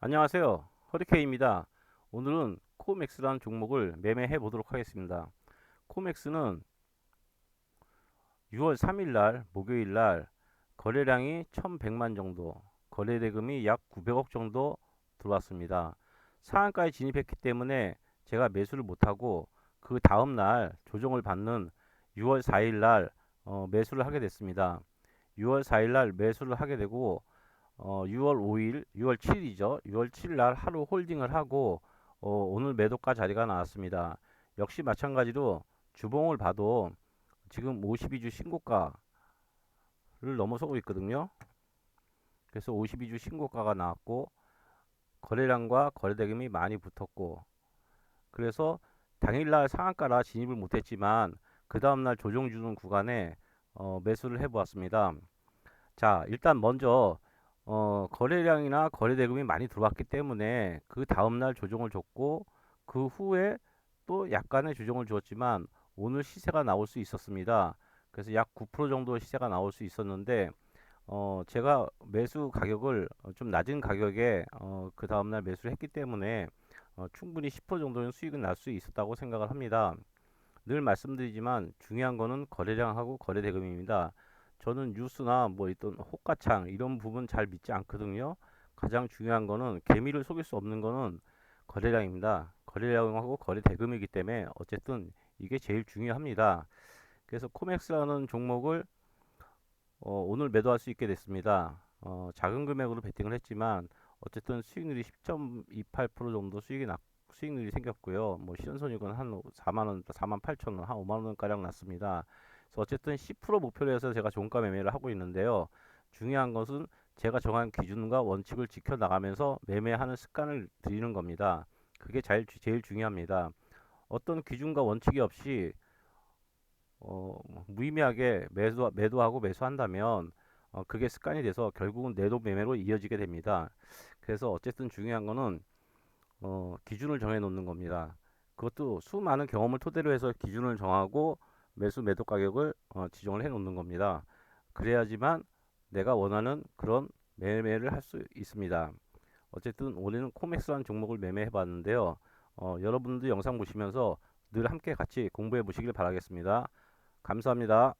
안녕하세요. 허리케인입니다. 오늘은 코맥스라는 종목을 매매해 보도록 하겠습니다. 코맥스는 6월 3일 날 목요일 날 거래량이 1100만 정도, 거래 대금이 약 900억 정도 들어왔습니다. 상한가에 진입했기 때문에 제가 매수를 못하고 그 다음 날 조정을 받는 6월 4일 날 어, 매수를 하게 됐습니다. 6월 4일 날 매수를 하게 되고 어, 6월 5일, 6월 7일이죠. 6월 7일 날 하루 홀딩을 하고 어, 오늘 매도가 자리가 나왔습니다. 역시 마찬가지로 주봉을 봐도 지금 52주 신고가를 넘어서고 있거든요. 그래서 52주 신고가가 나왔고 거래량과 거래대금이 많이 붙었고 그래서 당일날 상한가라 진입을 못했지만 그 다음날 조정 주는 구간에 어, 매수를 해보았습니다. 자 일단 먼저 어, 거래량이나 거래 대금이 많이 들어왔기 때문에 그 다음날 조정을 줬고 그 후에 또 약간의 조정을 주었지만 오늘 시세가 나올 수 있었습니다. 그래서 약 9% 정도 시세가 나올 수 있었는데 어, 제가 매수 가격을 어, 좀 낮은 가격에 어, 그 다음날 매수를 했기 때문에 어, 충분히 10% 정도는 수익은 날 수 있었다고 생각을 합니다. 늘 말씀드리지만 중요한 거는 거래량하고 거래 대금입니다. 저는 뉴스나 뭐 있던 호가창 이런 부분 잘 믿지 않거든요. 가장 중요한 거는 개미를 속일 수 없는 거는 거래량입니다. 거래량하고 거래 대금이기 때문에 어쨌든 이게 제일 중요합니다. 그래서 코맥스라는 종목을 어, 오늘 매도할 수 있게 됐습니다. 어, 작은 금액으로 베팅을 했지만 어쨌든 수익률이 10.28% 정도 수익이 났, 수익률이 생겼고요. 뭐 시선손익은 한 4만 원, 4만 8천 원, 한 5만 원 가량 났습니다. 그래서 어쨌든 10% 목표로 해서 제가 종가 매매를 하고 있는데요. 중요한 것은 제가 정한 기준과 원칙을 지켜 나가면서 매매하는 습관을 들이는 겁니다. 그게 제일, 제일 중요합니다. 어떤 기준과 원칙이 없이 어, 무의미하게 매도, 매도하고 매수한다면 어, 그게 습관이 돼서 결국은 내도 매매로 이어지게 됩니다. 그래서 어쨌든 중요한 거는 어, 기준을 정해 놓는 겁니다. 그것도 수많은 경험을 토대로 해서 기준을 정하고 매수 매도 가격을 어, 지정을 해 놓는 겁니다. 그래야지만 내가 원하는 그런 매매를 할 수 있습니다. 어쨌든 올해는 코맥스라는 종목을 매매해 봤는데요. 어, 여러분들 영상 보시면서 늘 함께 같이 공부해 보시길 바라겠습니다. 감사합니다.